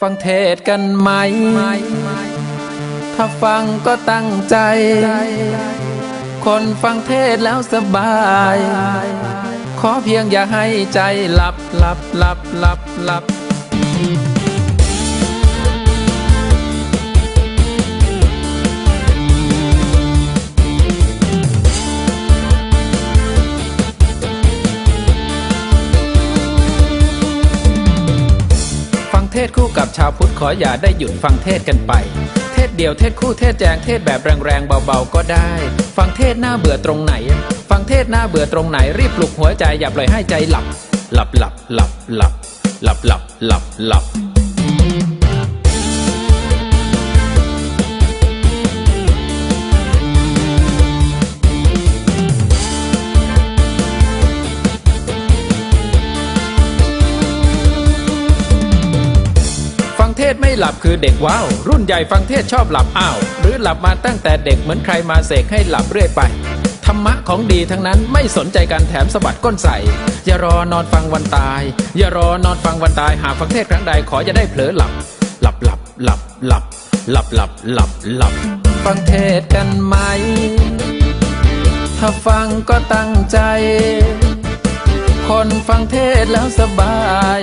ฟังเทศกันไหม ถ้าฟังก็ตั้งใจ คนฟังเทศแล้วสบาย ขอเพียงอย่าให้ใจหลับหลับหลับหลับหลับ เทศคู่กับชาวพุทธขออย่าได้หยุดฟังเทศกันไป เทศเดียวเทศคู่เทศแจงเทศแบบแรงๆเบาๆก็ได้ ฟังเทศหน้าเบื่อตรงไหน ฟังเทศหน้าเบื่อตรงไหนรีบปลุกหัวใจอย่าปล่อยให้ใจหลับ หลับหลับหลับหลับหลับหลับหลับหลับ เทศไม่หลับคือเด็กว้าว รุ่นใหญ่ฟังเทศชอบหลับอ้าว หรือหลับมาตั้งแต่เด็กเหมือนใครมาเสกให้หลับเรื่อยไป ธรรมะของดีทั้งนั้นไม่สนใจการแถมสะบัดก้นใส่อย่ารอนอนฟังวันตาย อย่ารอนอนฟังวันตายหากฟังเทศครั้งใดขอจะได้เผลอหลับ หลับหลับหลับหลับหลับหลับหลับหลับฟังเทศกันไหม ถ้าฟังก็ตั้งใจ คนฟังเทศแล้วสบาย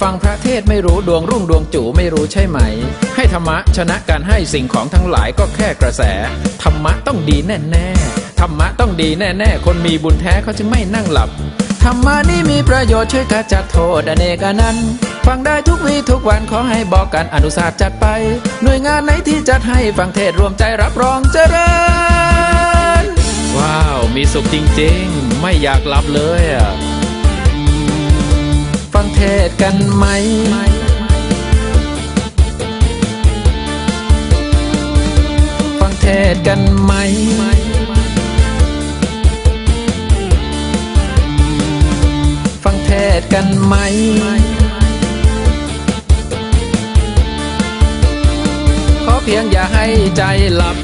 ฟังพระเทศไม่รู้ดวงรุ่งดวงจู่ไม่รู้ใช่ไหม ให้ธรรมะชนะการให้สิ่งของทั้งหลายก็แค่กระแส ธรรมะต้องดีแน่ๆธรรมะต้องดีแน่ๆ คนมีบุญแท้เขาจึงไม่นั่งหลับ ธรรมะนี่มีประโยชน์ช่วยขจัดโทษอเนกอนันต์ฟังได้ทุกวีทุกวันขอให้บอกกันอนุสาสจัดไป หน่วยงานไหนที่จัดให้ฟังเทศรวมใจรับรองเจริญ ว้าว มีสุขจริงๆ ไม่อยากหลับเลยอะ กันไหม ฟังเทศกันไหม ฟังเทศกันไหม ขอเพียงอย่าให้ใจหลับ